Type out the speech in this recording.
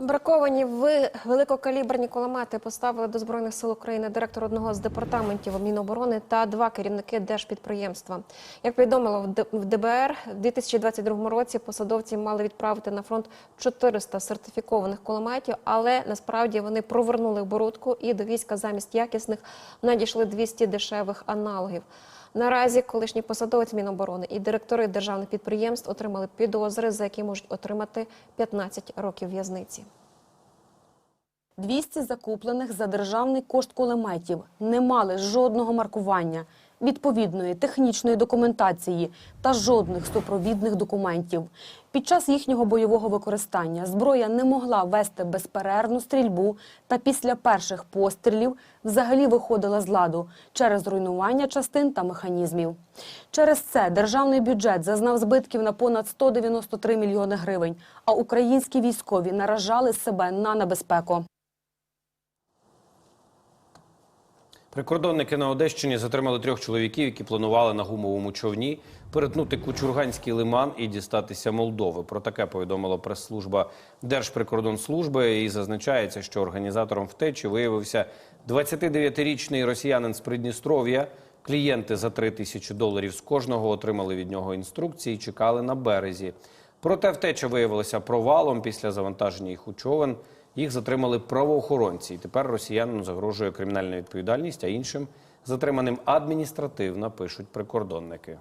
Браковані великокаліберні кулемети поставили до збройних сил України директор одного з департаментів Міноборони та два керівники держпідприємства. Як повідомило в ДБР, в 2022 році посадовці мали відправити на фронт 400 сертифікованих кулеметів, але насправді вони провернули оборудку і до війська замість якісних надійшли 200 дешевих аналогів. Наразі колишні посадовець Міноборони і директори державних підприємств отримали підозри, за які можуть отримати 15 років в'язниці. 200 закуплених за державний кошт кулеметів не мали жодного маркування, відповідної технічної документації та жодних супровідних документів. Під час їхнього бойового використання зброя не могла вести безперервну стрільбу та після перших пострілів взагалі виходила з ладу через руйнування частин та механізмів. Через це державний бюджет зазнав збитків на понад 193 мільйони гривень, а українські військові наражали себе на небезпеку. Прикордонники на Одещині затримали трьох чоловіків, які планували на гумовому човні перетнути Кучурганський лиман і дістатися Молдови. Про таке повідомила прес-служба Держприкордонслужби. І зазначається, що організатором втечі виявився 29-річний росіянин з Придністров'я. Клієнти за 3 тисячі доларів з кожного отримали від нього інструкції і чекали на березі. Проте втеча виявилася провалом після завантаження їх у човен. Їх затримали правоохоронці. І тепер росіянам загрожує кримінальна відповідальність, а іншим затриманим адміністративна, пишуть прикордонники.